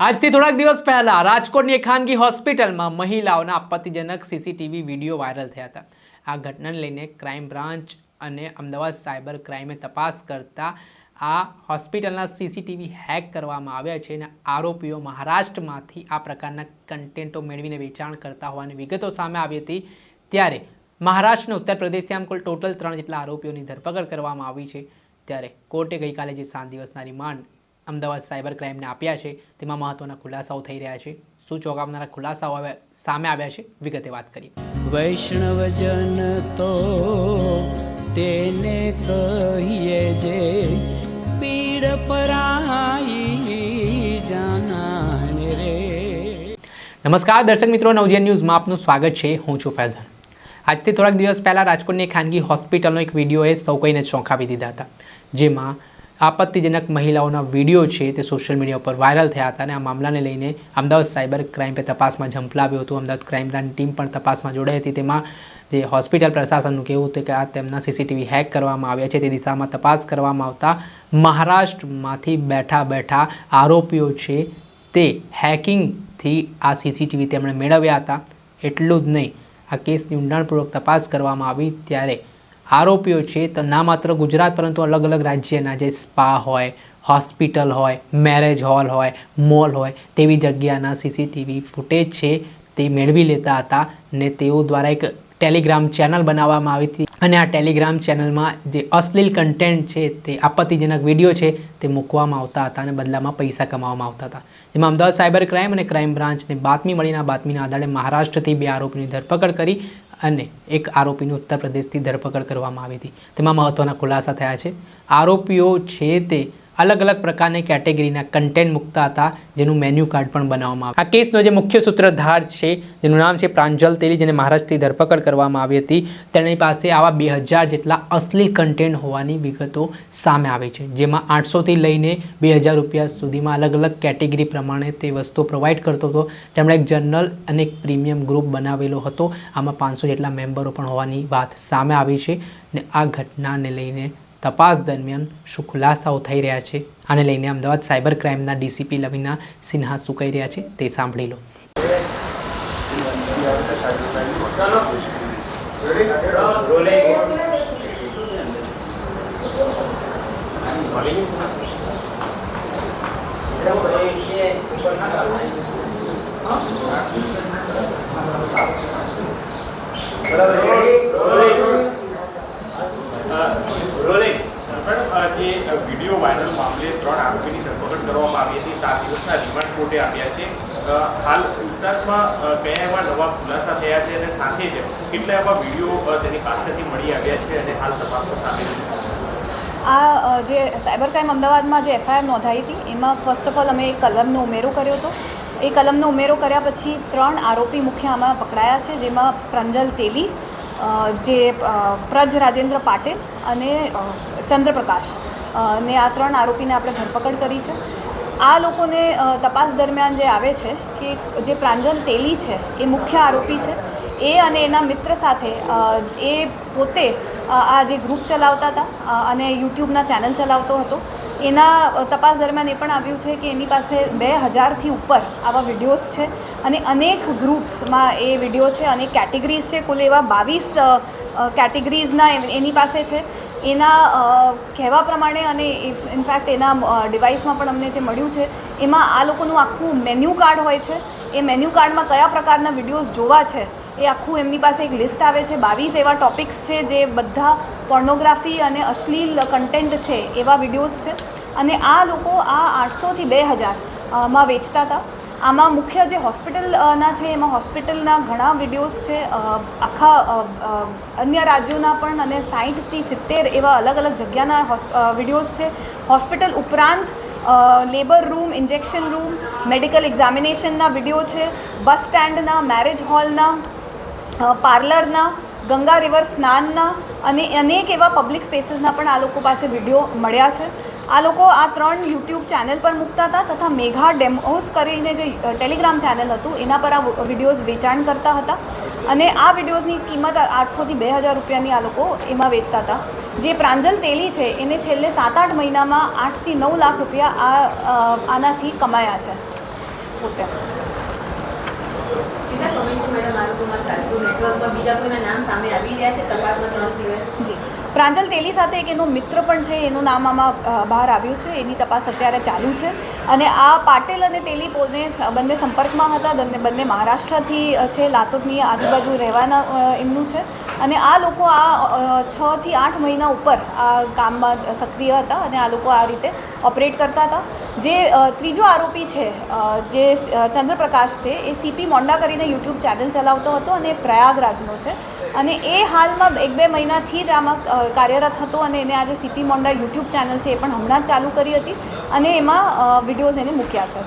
આજથી થોડાક દિવસ પહેલા રાજકોટની એક ખાનગી હોસ્પિટલમાં મહિલાઓના આપત્તિજનક સીસીટીવી વીડિયો વાયરલ થયા હતા. આ ઘટનાને લઈને ક્રાઇમ બ્રાન્ચ અને અમદાવાદ સાયબર ક્રાઇમે તપાસ કરતા આ હોસ્પિટલના સીસીટીવી હેક કરવામાં આવ્યા છે અને આરોપીઓ મહારાષ્ટ્રમાંથી આ પ્રકારના કન્ટેન્ટો મેળવીને વેચાણ કરતા હોવાની વિગતો સામે આવી હતી. ત્યારે મહારાષ્ટ્રને ઉત્તર પ્રદેશથી આમ કુલ ટોટલ ત્રણ જેટલા આરોપીઓની ધરપકડ કરવામાં આવી છે. ત્યારે કોર્ટે ગઈકાલે જે સાત દિવસના રિમાન્ડ અમદાવાદ સાયબર ક્રાઇમને આપ્યા છે. તેમાં મહત્વના ખુલાસાઓ થઈ રહ્યા છે. શું ચોંકાવનારા ખુલાસાઓ સામે આવ્યા છે? વિગતે વાત કરીએ. વૈષ્ણવજન તો તેને કહીએ જે પીડ પરાઈ જાનાને રે. નમસ્કાર દર્શક મિત્રો નવજીવન ન્યૂઝમાં આપનું સ્વાગત છે. હું છું ફૈઝાન. આજથી થોડાક દિવસ પહેલાં રાજકોટની ખાનગી હોસ્પિટલનો એક વિડીયોએ સૌ કોઈને ચોંકાવી દીધા હતા. જેમાં આપત્તિજનક મહિલાઓના વીડિયો છે તે સોશિયલ મીડિયા ઉપર વાયરલ થયા હતા અને આ મામલાને લઈને અમદાવાદ સાયબર ક્રાઇમ પર તપાસમાં ઝંપલાવ્યું હતું. અમદાવાદ ક્રાઇમ બ્રાન્ચ ટીમ પણ તપાસમાં જોડાઈ હતી. તેમાં જે હોસ્પિટલ પ્રશાસનનું કહેવું હતું કે આ તેમના સીસીટીવી હેક કરવામાં આવ્યા છે. તે દિશામાં તપાસ કરવામાં આવતા મહારાષ્ટ્રમાંથી બેઠા બેઠા આરોપીઓ છે તે હેકિંગથી આ સીસીટીવી તેમણે મેળવ્યા હતા. એટલું જ નહીં, આ કેસની ઊંડાણપૂર્વક તપાસ કરવામાં આવી ત્યારે આરોપીઓ છે, તો ના માત્ર ગુજરાત, પરંતુ અલગ અલગ રાજ્યના જે સ્પા હોય, હોસ્પિટલ હોય, મેરેજ હોલ હોય, મોલ હોય, તેવી જગ્યાના સીસીટીવી ફૂટેજ છે, તે મેળવી લેતા હતા ને તેઓ દ્વારા એક ટેલિગ્રામ ચેનલ બનાવવામાં આવી હતી. અને આ ટેલિગ્રામ ચેનલમાં જે અશ્લીલ કન્ટેન્ટ છે, તે આપત્તિજનક વીડિયો છે, તે મૂકવામાં આવતા હતા અને બદલામાં પૈસા કમાવામાં આવતા હતા. જેમાં અમદાવાદ સાયબર ક્રાઇમ અને ક્રાઇમ બ્રાન્ચને બાતમી મળીને બાતમીના આધારે મહારાષ્ટ્રથી બે આરોપીની ધરપકડ કરી અને એક આરોપીની ઉત્તર પ્રદેશથી ધરપકડ કરવામાં આવી હતી. તેમાં મહત્ત્વના ખુલાસા થયા છે. આરોપીઓ છે તે અલગ અલગ પ્રકારની કેટેગરીના કન્ટેન્ટ મૂકતા હતા, જેનું મેન્યુ કાર્ડ પણ બનાવવામાં આવ્યું આ કેસનો જે મુખ્ય સૂત્રધાર છે, જેનું નામ છે પ્રાંજલ તેલી, જેને મહારાષ્ટ્રથી ધરપકડ કરવામાં આવી હતી, તેની પાસે આવા બે હજાર જેટલા અશ્લીલ કન્ટેન્ટ હોવાની વિગતો સામે આવી છે. જેમાં આઠસોથી લઈને બે હજાર રૂપિયા સુધીમાં અલગ અલગ કેટેગરી પ્રમાણે તે વસ્તુ પ્રોવાઈડ કરતો હતો. તેમણે એક જનરલ અને એક પ્રીમિયમ ગ્રુપ બનાવેલો હતો. આમાં પાંચસો જેટલા મેમ્બરો પણ હોવાની વાત સામે આવી છે ને આ ઘટનાને લઈને તપાસ દરમિયાન શું ખુલાસાઓ થઈ રહ્યા છે. આને લઈને અમદાવાદ સાયબર ક્રાઇમના ડીસીપી લવિના સિન્હા શું કહી રહ્યા છે તે સાંભળી લો. રોલિંગ મેડમ જે વીડિયો વાયરલ મામલે ત્રણ આરોપીની ધરપકડ કરવામાં આવી હતી. સાત દિવસના રિમાન્ડ કોર્ટે આપ્યા છે. હાલ ઉત્તરમાં કયા એવા નવા ખુલાસા થયા છે અને સાથે જ કેટલા એવા વીડિયો તેની પાસેથી મળી આવ્યા છે અને હાલ તપાસમાં સામે આ જે સાયબર ક્રાઇમ અમદાવાદમાં જે એફઆઈઆર નોંધાઈ હતી, એમાં ફર્સ્ટ ઓફ ઓલ અમે એક કલમનો ઉમેરો કર્યો હતો. એ કલમનો ઉમેરો કર્યા પછી ત્રણ આરોપી મુખ્ય આમાં પકડાયા છે, જેમાં પ્રંજલ તેલી જે પ્રજ રાજેન્દ્ર પાટીલ અને ચંદ્રપ્રકાશ. ને આ ત્રણ આરોપીને આપણે ધરપકડ કરી છે. આ લોકોને તપાસ દરમિયાન જે આવે છે કે જે પ્રાંજલ તેલી છે, એ મુખ્ય આરોપી છે. એ અને એના મિત્ર સાથે એ પોતે આ જે ગ્રુપ ચલાવતા હતા અને યુટ્યુબના ચેનલ ચલાવતો હતો. એના તપાસ દરમિયાન એ પણ આવ્યું છે કે એની પાસે બે હજારથી ઉપર આવા વિડીયોઝ છે. અને અનેક ગ્રુપ્સમાં એ વીડિયો છે, અનેક કેટેગરીઝ છે, કુલ એવા બાવીસ કેટેગરીઝના એની પાસે છે. એના કહેવા પ્રમાણે અને ઇનફેક્ટ એના ડિવાઇસમાં પણ અમને જે મળ્યું છે, એમાં આ લોકોનું આખું મેન્યુ કાર્ડ હોય છે. એ મેન્યુ કાર્ડમાં કયા પ્રકારના વિડીયોઝ જોવા છે, એ આખું એમની પાસે એક લિસ્ટ આવે છે. બાવીસ એવા ટોપિક્સ છે જે બધા પોર્નોગ્રાફી અને અશ્લીલ કન્ટેન્ટ છે એવા વિડીયોઝ છે. અને આ લોકો આ આઠસોથી બે હજારમાં વેચતા હતા. આમાં મુખ્ય જે હોસ્પિટલના છે, એમાં હોસ્પિટલના ઘણા વિડીયોઝ છે આખા અન્ય રાજ્યોના પણ અને સાહીઠથી સિત્તેર એવા અલગ અલગ જગ્યાના વિડીયોઝ છે. હોસ્પિટલ ઉપરાંત labour room, injection room, medical એક્ઝામિનેશનના video છે, બસ સ્ટેન્ડના, મેરેજ હોલના પાર્લરના, ગંગા રિવર સ્નાનના અને અનેક એવા પબ્લિક સ્પેસીસના પણ આ લોકો પાસે વીડિયો મળ્યા છે. આ લોકો આ ત્રણ યુટ્યુબ ચેનલ પર મૂકતા હતા તથા મેઘા ડેમોસ કરીને જે ટેલિગ્રામ ચેનલ હતું એના પર આ વિડીયોઝ વેચાણ કરતા હતા. અને આ વિડીયોઝની કિંમત આઠસોથી બે હજાર રૂપિયાની આ લોકો એમાં વેચતા હતા. જે પ્રાંજલ તેલી છે એને છેલ્લે સાત આઠ મહિનામાં આઠથી નવ લાખ રૂપિયા આ આનાથી કમાયા છે. પોતે. જી. પ્રાંજલ તેલી સાથે એક એનો મિત્ર પણ છે, એનું નામ આમાં બહાર આવ્યું છે, એની તપાસ અત્યારે ચાલુ છે. અને આ પાટેલ અને તેલી પોને બંને સંપર્કમાં હતા, બંને બંને મહારાષ્ટ્રથી છે, લાતૂરની આજુબાજુ રહેવાના એમનું છે. અને આ લોકો આ છથી આઠ મહિના ઉપર આ કામમાં સક્રિય હતા અને આ લોકો આ રીતે ઓપરેટ કરતા હતા. જે ત્રીજો આરોપી છે જે ચંદ્રપ્રકાશ છે, એ સીપી મોંડા કરીને યુટ્યુબ ચેનલ ચલાવતો હતો અને પ્રયાગરાજનો છે. અને એ હાલમાં એક બે મહિનાથી જ આમાં કાર્યરત હતો અને એને આજે સીપી મોંડા યુટ્યુબ ચેનલ છે એ પણ હમણાં જ ચાલુ કરી હતી અને એમાં વિડીયોઝ એને મૂક્યા છે.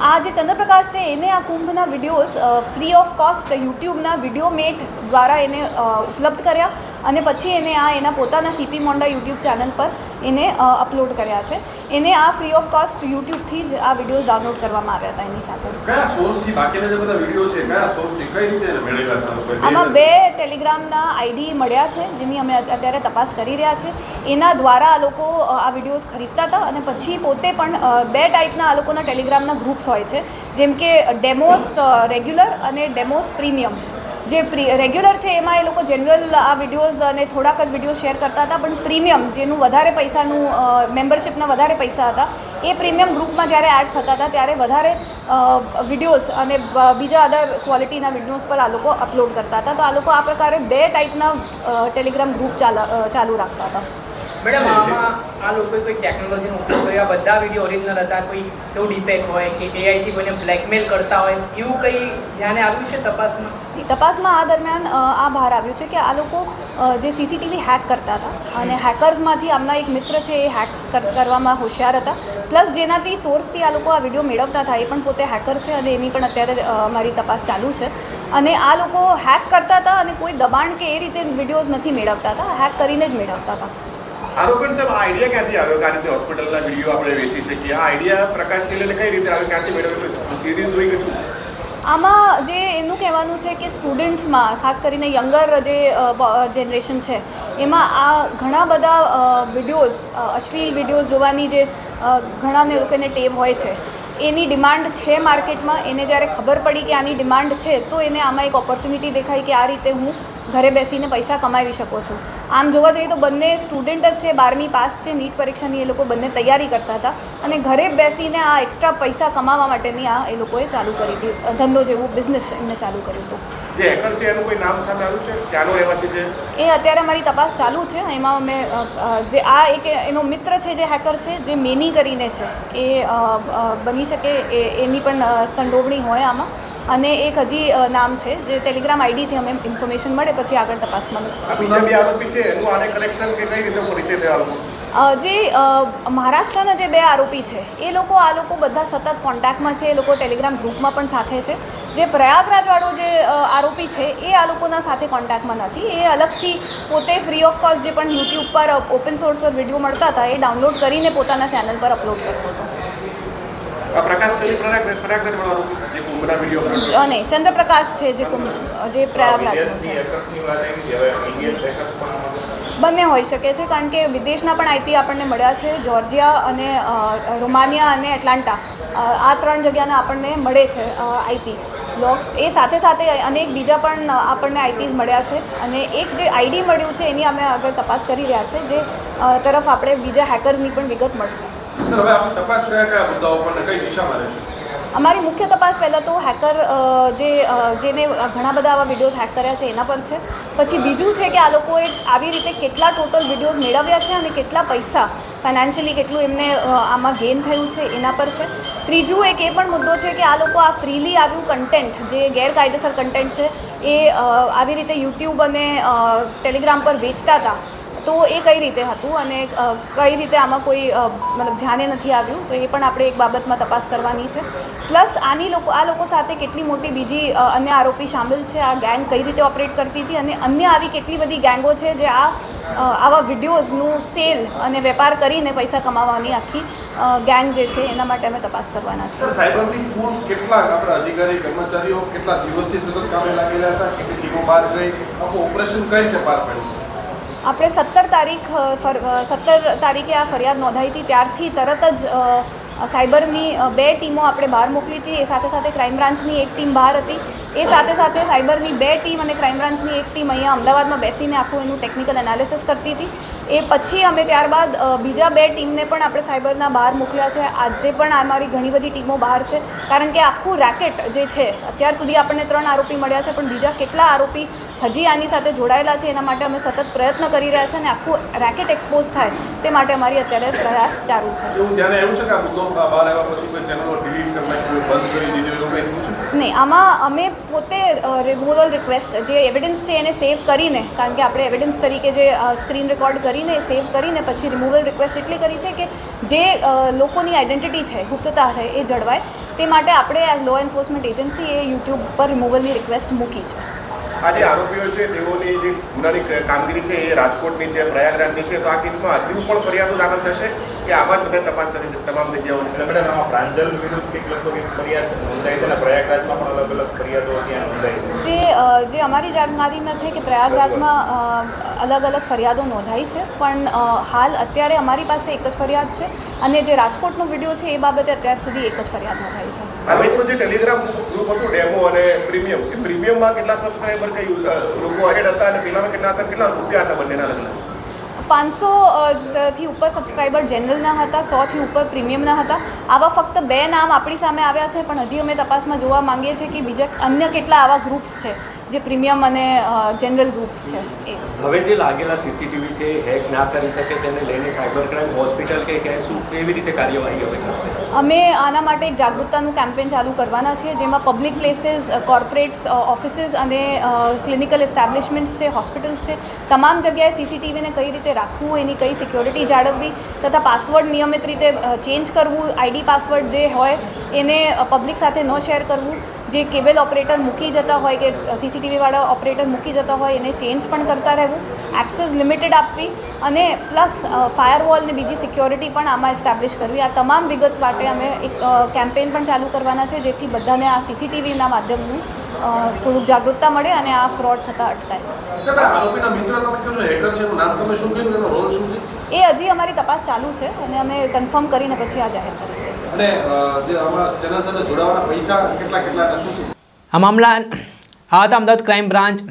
આ જે ચંદ્રપ્રકાશ છે એને આ કુંભના વિડીયોઝ ફ્રી ઓફ કોસ્ટ યુટ્યુબના વીડિયો મેટ દ્વારા એને ઉપલબ્ધ કર્યા અને પછી એને આ એના પોતાના સીપી મોંડા યુટ્યુબ ચેનલ પર એને અપલોડ કર્યા છે. એને આ ફ્રી ઓફ કોસ્ટ યુટ્યુબથી જ આ વિડીયોઝ ડાઉનલોડ કરવામાં આવ્યા હતા એની સાથે. કયા સોર્સથી બાકીના જે બધા વીડિયો છે કયા સોર્સથી કઈ રીતે મેળવેલા છે આમાં બે ટેલિગ્રામના આઈડી મળ્યા છે જેની અમે અત્યારે તપાસ કરી રહ્યા છે એના દ્વારા આ લોકો આ વિડીયોઝ ખરીદતા હતા અને પછી પોતે પણ બે ટાઈપના આ લોકોના ટેલિગ્રામના ગ્રુપ્સ હોય છે. જેમ કે ડેમોસ રેગ્યુલર અને ડેમોસ પ્રીમિયમ જે પ્રી રેગ્યુલર છે, એમાં એ લોકો જનરલ આ વિડીયોઝ અને થોડાક જ વીડિયો શેર કરતા હતા, પણ પ્રીમિયમ જેનું વધારે પૈસાનું મેમ્બરશિપના વધારે પૈસા હતા, એ પ્રીમિયમ ગ્રુપમાં જ્યારે એડ થતા હતા, ત્યારે વધારે વિડીયોઝ અને બીજા અદર ક્વોલિટીના વિડીયોઝ પર આ લોકો અપલોડ કરતા હતા. તો આ લોકો આ પ્રકારે બે ટાઈપના ટેલિગ્રામ ગ્રુપ ચાલા રાખતા હતા. મેડમ, આમાં આ લોકો કોઈ ટેકનોલોજીનો ઉપયોગ કર્યો? આ બધા વીડિયો ઓરિજિનલ હતા, કોઈ એવું ડિફેક્ટ હોય કે એઆઈથી કોઈને બ્લેકમેલ કરતા હોય, એવું કંઈ ધ્યાને આવ્યું છે તપાસમાં? તપાસમાં આ દરમિયાન આ બહાર આવ્યું છે કે આ લોકો જે સીસીટીવી હેક કરતા હતા અને હેકર્સમાંથી આમના એક મિત્ર છે એ હેક કરવામાં હોશિયાર હતા. પ્લસ જેનાથી સોર્સથી આ લોકો આ વીડિયો મેળવતા હતા, એ પણ પોતે હેકર છે અને એની પણ અત્યારે મારી તપાસ ચાલુ છે. અને આ લોકો હેક કરતા હતા અને કોઈ દબાણ કે એ રીતે વિડીયોઝ નથી મેળવતા હતા હેક કરીને જ મેળવતા હતા. આરોપણ સાહેબ, આ આઈડિયા ક્યાંથી આવ્યો? કે હોસ્પિટલના વીડિયો આપણે વેચી શકીએ. આ આઈડિયા પ્રકાશ તેલીને કઈ રીતે આવ્યો? ક્યાંથી મેળવ્યો? સિરીઝ જોઈ કે શું? આમાં જે એમનું કહેવાનું છે કે સ્ટુડન્ટ્સમાં ખાસ કરીને યંગર જે જનરેશન છે, એમાં આ ઘણા બધા વિડીયોઝ અશ્લીલ વિડીયોઝ જોવાની જે ઘણાને લોકોને ટેવ હોય છે. એની ડિમાન્ડ છે માર્કેટમાં એને જ્યારે ખબર પડી કે આની ડિમાન્ડ છે, તો એને આમાં એક ઓપોર્ચ્યુનિટી દેખાય કે આ રીતે હું ઘરે બેસીને પૈસા કમાવી શકો છો. આમ જોવા જઈએ તો બંને સ્ટુડન્ટ જ છે બારમી પાસ છે નીટ પરીક્ષાની એ લોકો બંને તૈયારી કરતા હતા. અને ઘરે બેસીને આ એક્સ્ટ્રા પૈસા કમાવા માટેની આ એ લોકોએ ચાલુ કરી હતી ધંધો જેવું બિઝનેસ એમને ચાલુ કર્યું હતું. એ અત્યારે અમારી તપાસ ચાલુ છે. એમાં અમે જે આ એક એનો મિત્ર છે જે હેકર છે જે મેની કરીને છે એ બની શકે એ એની પણ સંડોવણી હોય આમાં. અને એક હજી નામ છે જે ટેલિગ્રામ આઈડીથી અમે ઇન્ફોર્મેશન મળે પછી આગળ તપાસમાં જે મહારાષ્ટ્રના જે બે આરોપી છે એ લોકો આ લોકો બધા સતત કોન્ટેક્ટમાં છે એ લોકો ટેલિગ્રામ ગ્રુપમાં પણ સાથે છે. જે પ્રયાગરાજવાળો જે આરોપી છે એ આ લોકોના સાથે કોન્ટેક્ટમાં નથી. એ અલગથી પોતે ફ્રી ઓફ કોસ્ટ જે પણ યુટ્યુબ પર ઓપન સોર્સ પર વીડિયો મળતા હતા એ ડાઉનલોડ કરીને પોતાના ચેનલ પર અપલોડ કરતો હતો. અને ચંદ્રપ્રકાશ છે જે જે પ્રયાગરાજનો વિદેશની છે. હેકર્સની વાત આવી હતી હવે ઇન્ડિયન હેકર્સ પણ આમાં બંને હોઈ શકે છે કારણ કે વિદેશના પણ આઈપી આપણને મળ્યા છે. જોર્જિયા અને રોમાનિયા અને એટલાન્ટા આ ત્રણ જગ્યાના આપણને મળે છે આઈપી લોગ્સ એ સાથે સાથે અનેક બીજા પણ આપણને આઈપીઝ મળ્યા છે. અને એક જે આઈડી મળ્યું છે એની અમે આગળ તપાસ કરી રહ્યા છે જે તરફ આપણે બીજા હેકર્સની પણ વિગત મળશે. અમારી મુખ્ય તપાસ પહેલાં તો હેકર જે જેને ઘણા બધા આવા વિડીયોઝ હેક કર્યા છે એના પર છે. પછી બીજું છે કે આ લોકોએ આવી રીતે કેટલા ટોટલ વિડીયોઝ મેળવ્યા છે અને કેટલા પૈસા ફાઇનાન્શિયલી કેટલું એમને આમાં ગેઇન થયું છે એના પર છે. ત્રીજું એક એ પણ મુદ્દો છે કે આ લોકો આ ફ્રીલી આવ્યું કન્ટેન્ટ જે ગેરકાયદેસર કન્ટેન્ટ છે, એ આવી રીતે યુટ્યુબ અને ટેલિગ્રામ પર વેચતા હતા. તો એ કઈ રીતે હતું અને કઈ રીતે આમાં કોઈ મતલબ ધ્યાને નથી આવ્યું, તો એ પણ આપણે એક બાબતમાં તપાસ કરવાની છે. પ્લસ આની લોકો, આ લોકો સાથે કેટલી મોટી બીજી અન્ય આરોપી સામેલ છે, આ ગેંગ કઈ રીતે ઓપરેટ કરતી હતી અને અન્ય આવી કેટલી બધી ગેંગો છે જે આ આવા વિડીયોઝનું સેલ અને વેપાર કરીને પૈસા કમાવાની આખી ગેંગ જે છે એના માટે અમે તપાસ કરવાના છે. અધિકારી, કર્મચારીઓ કેટલા દિવસથી સતત કામે લાગેલા હતા ઓપરેશન કઈ રીતે પાર પાડ્યું? આપણે સત્તર તારીખ સત્તર તારીખે આ ફરિયાદ નોંધાઈ હતી. ત્યારથી તરત જ સાયબરની બે ટીમો આપણે બહાર મોકલી હતી. એ સાથે સાથે ક્રાઇમ બ્રાન્ચની એક ટીમ બહાર હતી. એ સાથે સાથે સાયબરની બે ટીમ અને ક્રાઇમ બ્રાન્ચની એક ટીમ અહીંયા અમદાવાદમાં બેસીને આખું એનું ટેકનિકલ એનાલિસિસ કરતી હતી. એ પછી અમે ત્યારબાદ બીજા બે ટીમને પણ આપણે સાયબરના બહાર મોકલ્યા છે. આજે પણ અમારી ઘણી બધી ટીમો બહાર છે. કારણ કે આખું રેકેટ જે છે, અત્યાર સુધી આપણને ત્રણ આરોપી મળ્યા છે, પણ બીજા કેટલા આરોપી હજી આની સાથે જોડાયેલા છે, એના માટે અમે સતત પ્રયત્ન કરી રહ્યા છે અને આખું રેકેટ એક્સપોઝ થાય તે માટે અમારી અત્યારે પ્રયાસ ચાલુ છે. એવું ધ્યાને આવ્યું છે કે આ મુદ્દો બહાર આવ્યા પછી કોઈ ચેનલો ડિલીટ કરી નાખ્યું બંધ કરી દીધું એવું કંઈ થયું નહીં આમાં અમે પોતે રિમૂવલ રિક્વેસ્ટ જે એવિડન્સ છે એને સેવ કરીને કારણ કે આપણે એવિડન્સ તરીકે જે સ્ક્રીન રેકોર્ડ કરીને સેવ કરીને પછી રિમૂવલ રિક્વેસ્ટ એટલી કરી છે કે જે લોકોની આઈડેન્ટિટી છે ગુપ્તતા છે એ જળવાય. તે માટે આપણે એઝ લો એન્ફોર્સમેન્ટ એજન્સી એ યુટ્યુબ પર રિમૂવલની રિક્વેસ્ટ મૂકી છે. આ જે આરોપીઓ છે તેઓની જે ગુનાની કામગીરી છે એ રાજકોટની છે પ્રયાગરાજની છે તો આ કેસમાં હજુ પણ ફરિયાદો દાખલ થશે? કે આમાં જ બધા તપાસ થશે તમામ જગ્યાઓ એટલે મેડમ આમાં પ્રાંજલ વિરુદ્ધ કંઈક લગભગ એક ફરિયાદ નોંધાઈ છે અને પ્રયાગરાજમાં પણ અલગ અલગ ફરિયાદો ત્યાં નોંધાઈ છે. જે જે અમારી જાણકારીમાં છે કે પ્રયાગરાજમાં અલગ અલગ ફરિયાદો નોંધાઈ છે પણ હાલ અત્યારે અમારી પાસે એક જ ફરિયાદ છે અને જે રાજકોટનો વીડિયો છે એ બાબતે અત્યાર સુધી એક જ ફરિયાદ નોંધાઈ છે. વચમાં જે ટેલિગ્રામ ગ્રુપ હતું ડેમો અને પ્રીમિયમ એ પ્રીમિયમમાં કેટલા સબસ્ક્રાઈબર કઈ લોકો એડ હતા અને પેલામાં કેટલા હતા કેટલા રૂપિયા હતા બંનેના અલગ અલગ પાંચસો થી ઉપર સબસ્ક્રાઈબર જનરલના હતા સોથી ઉપર પ્રીમિયમના હતા. આવા ફક્ત બે નામ આપણી સામે આવ્યા છે, પણ હજી અમે તપાસમાં જોવા માંગીએ છીએ કે બીજા અન્ય કેટલા આવા ગ્રુપ્સ છે. જે પ્રીમિયમ અને જનરલ ગ્રુપ્સ છે એ. હવે જે લાગેલા સીસીટીવી છે હેક ના કરી શકે તેને લઈને સાયબર ક્રાઇમ હોસ્પિટલ કે કે શું કેવી રીતે કાર્યવાહી હવે કરશે? અમે આના માટે એક જાગૃતતાનું કેમ્પેન ચાલુ કરવાના છે જેમાં પબ્લિક પ્લેસીસ કોર્પોરેટ્સ ઓફિસીસ અને ક્લિનિકલ એસ્ટાબ્લિશમેન્ટ્સ છે હોસ્પિટલ્સ છે તમામ જગ્યાએ સીસીટીવીને કઈ રીતે રાખવું એની કઈ સિક્યોરિટી જાળવવી તથા પાસવર્ડ નિયમિત રીતે ચેન્જ કરવું આઈડી પાસવર્ડ જે હોય એને પબ્લિક સાથે ન શેર કરવું જે કેબલ ઓપરેટર મૂકી જતા હોય કે સીસીટીવીવાળા ઓપરેટર મૂકી જતા હોય એને ચેન્જ પણ કરતા રહેવું એક્સેસ લિમિટેડ આપવી અને પ્લસ ફાયરવોલ ને બીજી સિક્યોરિટી પણ આમાં એસ્ટાબ્લિશ કરવી. આ તમામ વિગત માટે અમે એક કેમ્પેન પણ ચાલુ કરવાના છે જેથી બધાને આ સીસીટીવીના માધ્યમનું થોડુંક જાગૃતતા મળે અને આ ફ્રોડ થતાં અટકાય. એ હજી અમારી તપાસ ચાલુ છે અને અમે કન્ફર્મ કરીને પછી આ જાહેર કરીશું. અને જે આમાં તેના સાથે જોડાવાના પૈસા કેટલા કેટલા શું આ મામલા આ હતા અમદાવાદ ક્રાઇમ બ્રાન્ચ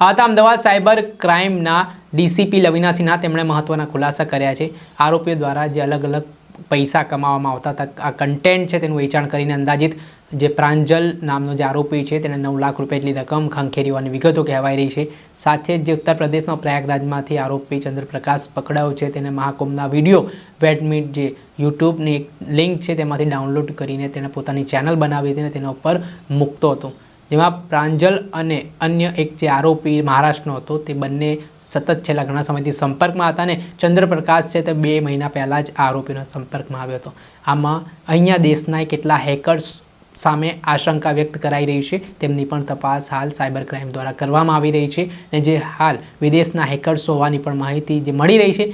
આ હતા અમદાવાદ સાયબર ક્રાઇમના ડીસીપી લવિના સિન્હા તેમણે મહત્ત્વના ખુલાસા કર્યા છે. આરોપીઓ દ્વારા જે અલગ અલગ પૈસા કમાવામાં આવતા હતા, આ કન્ટેન્ટ છે તેનું વેચાણ કરીને અંદાજિત જે પ્રાંજલ નામનો જે આરોપી છે, તેને નવ લાખ રૂપિયા જેટલી રકમ ખંખેરી હોવાની વિગતો કહેવાઈ રહી છે. સાથે જ જે ઉત્તર પ્રદેશના પ્રયાગરાજમાંથી આરોપી ચંદ્રપ્રકાશ પકડાયો છે, તેને મહાકુંભના વીડિયો વેડમીટ જે યુટ્યુબની એક લિંક છે, તેમાંથી ડાઉનલોડ કરીને તેને પોતાની ચેનલ બનાવી હતી અને તેના ઉપર મૂકતો હતો. જેમાં પ્રાંજલ અને અન્ય એક જે આરોપી મહારાષ્ટ્રનો હતો, તે બંને સતત છેલ્લા ઘણા સમયથી સંપર્કમાં હતા અને ચંદ્રપ્રકાશ છે, તે બે મહિના પહેલાં જ આરોપીના સંપર્કમાં આવ્યો હતો. આમાં અહીંયા દેશના કેટલા હેકર્સ સામે આશંકા વ્યક્ત કરાઈ રહી છે. તેમની પણ તપાસ હાલ સાયબર ક્રાઇમ દ્વારા કરવામાં આવી રહી છે અને જે હાલ વિદેશના હેકર્સ હોવાની પણ માહિતી જે મળી રહી છે,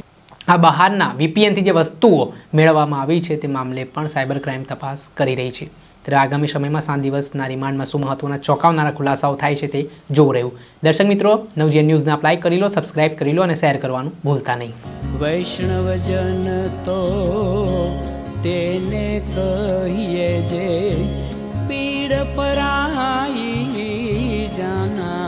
આ બહારના વીપીએનથી જે વસ્તુઓ મેળવવામાં આવી છે તે મામલે પણ સાયબર ક્રાઇમ તપાસ કરી રહી છે. ત્યારે આગામી સમયમાં સાત દિવસના રિમાન્ડમાં શું મહત્વના ચોંકાવનારા ખુલાસાઓ થાય છે તે જોવું રહ્યું. દર્શક મિત્રો, નવજીવન ન્યૂઝને અપ્લાય કરી લો, સબસ્ક્રાઇબ કરી લો અને શેર કરવાનું ભૂલતા નહીં. વૈષ્ણવજન તો તેને કહીએ જે પીડ પરાઈ જાના.